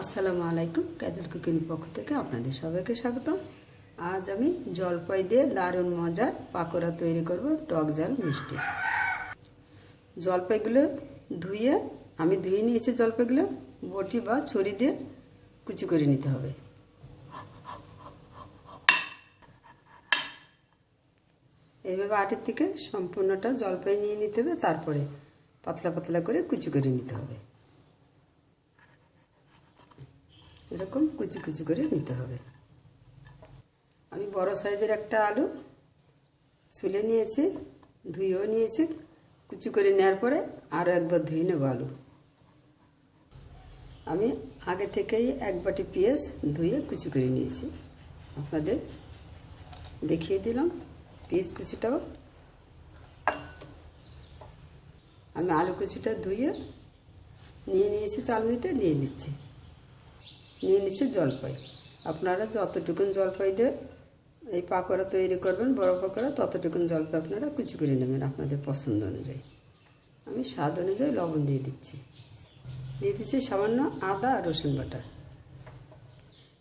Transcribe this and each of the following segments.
আসসালামু আলাইকুম ক্যাজল কুকিং পক্ষ থেকে আপনাদের সবাইকে স্বাগতম। আজ আমি জলপাই দিয়ে দারুণ মজার পাকোড়া তৈরি করব টক জাল মিষ্টি। জলপাইগুলো ধুয়ে, আমি ধুয়ে নিয়েছি জলপাইগুলো, বটি বা ছড়ি দিয়ে কুচি করে নিতে হবে। এইভাবে আটের থেকে সম্পূর্ণটা জলপাই নিয়ে নিতে হবে, তারপরে পাতলা পাতলা করে কুচি করে নিতে হবে। এরকম কুচি কুচি করে নিতে হবে। আমি বড় সাইজের একটা আলু ছুলে নিয়েছি, ধুয়েও নিয়েছি। কুচি করে নেওয়ার পরে আরও একবার ধুয়ে নেব আলু। আমি আগে থেকেই এক বাটি পেঁয়াজ ধুয়ে কুচি করে নিয়েছি। আপনাদের দেখিয়ে দিলাম পেঁয়াজ কুচিটাও। আমি আলু কুচিটা ধুয়ে নিয়ে নিয়েছি চালনিতে দিয়ে দিচ্ছি নিয়ে নিচ্ছে জলপাই। আপনারা যতটুকুন জলপাই দিয়ে এই পাকোড়া তৈরি করবেন, বড় পাকোড়া, ততটুকুন জলপাই আপনারা কুচি করে নেবেন আপনাদের পছন্দ অনুযায়ী। আমি স্বাদ অনুযায়ী লবণ দিয়ে দিচ্ছি। দিয়ে দিচ্ছি সামান্য আদা আর রসুন বাটা।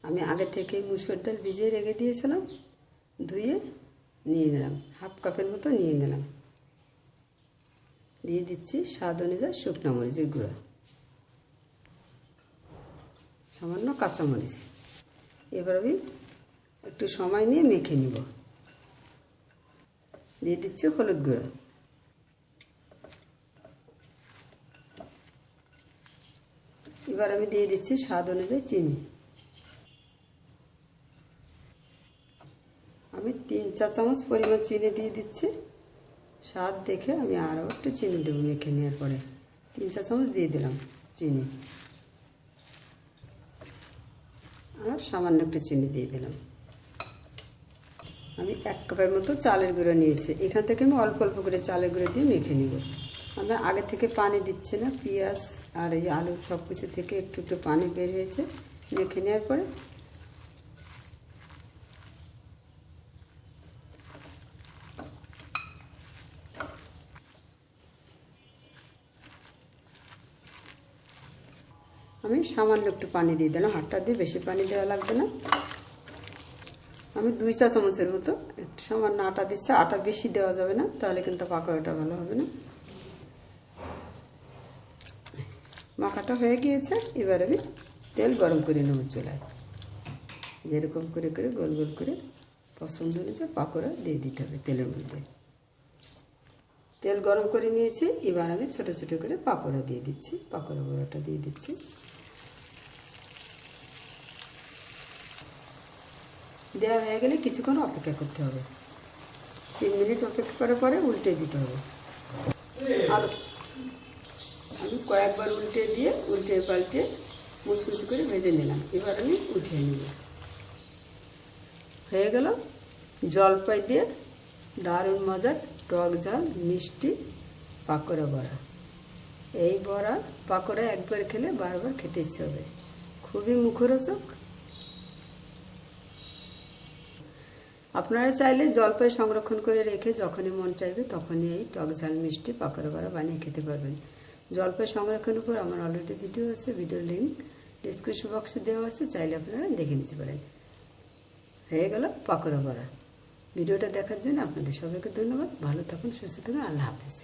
আমি আগে থেকে মুসুর ডাল ভিজিয়ে রেখে দিয়েছিলাম, ধুয়ে নিয়ে নিলাম, হাফ কাপের মতো নিয়ে নিলাম। দিয়ে দিচ্ছি স্বাদ অনুযায়ী শুকনো মরিচের গুঁড়া। সামান্য কাঁচামরিচ। এবার আমি একটু সময় নিয়ে মেখে নিব। দিয়ে দিচ্ছি হলুদ গুঁড়ো। এবার আমি দিয়ে দিচ্ছি স্বাদ অনুযায়ী চিনি। আমি তিন চা চামচ পরিমাণ চিনি দিয়ে দিচ্ছি। স্বাদ দেখে আমি আরও একটু চিনি দেবো মেখে নেওয়ার পরে। তিন চা চামচ দিয়ে দিলাম চিনি। আর সামান্য একটু চিনি দিয়ে দিলাম। আমি এক কাপের মতো চালের গুঁড়ো নিয়েছি। এখান থেকে আমি অল্প অল্প করে চালের গুঁড়ো দিয়ে মেখে নিব। আমরা আগে থেকে পানি দিচ্ছি না, পেঁয়াজ আর এই আলু সব কিছু থেকে একটু একটু পানি বের হয়েছে। মেখে নেওয়ার পরে আমি সামান্য একটু পানি দিয়ে দিলাম হাতটা দিয়ে বেশি পানি দেওয়া লাগবে না। আমি দুই চা চামচের মতো, একটু সামান্য আটা দিচ্ছি, আটা বেশি দেওয়া যাবে না, তাহলে কিন্তু পাকোড়াটা ভালো হবে না। মাখাটা হয়ে গিয়েছে, এবার আমি তেল গরম করে নেব চুলায়। যেরকম করে করে গোল গোল করে পছন্দ অনুযায়ী পাকোড়া দিয়ে দিতে হবে তেলের মধ্যে। তেল গরম করে নিয়েছি, এবার আমি ছোট ছোট করে পাকোড়া দিয়ে দিচ্ছি, পাকোড়া বড়াটা দিয়ে দিচ্ছি। দেওয়া হয়ে গেলে কিছুক্ষণ অপেক্ষা করতে হবে। তিন মিনিট অপেক্ষা করার পরে উল্টে দিতে হবে। আর আমি কয়েকবার উল্টে দিয়ে উল্টে পাল্টে মুচমুচি করে ভেজে নিলাম। এবার আমি উঠিয়ে নিব হয়ে গেল জলপাই দিয়ে দারুণ মজার টক ঝাল, মিষ্টি পাকোড়া বড়া। এই বড়া পাকোড়া একবার খেলে বারবার খেতে ইচ্ছে হবে। খুবই মুখরোচক আপনারা চাইলে জলপাই সংরক্ষণ করে রেখে যখনই মন চাইবে তখনই এই টক ঝাল মিষ্টি পাকড়া বড়া বানিয়ে খেতে পারবেন। জলপাই সংরক্ষণের উপর আমার অলরেডি ভিডিও আছে ভিডিও লিঙ্ক ডিসক্রিপশন বক্সে দেওয়া আছে, চাইলে আপনারা দেখে নিতে পারেন। হয়ে গেল পাকড়া বড়া। ভিডিওটা দেখার জন্য আপনাদের সবাইকে ধন্যবাদ। ভালো থাকুন, সুস্থ থাকুন, আল্লাহ হাফিজ।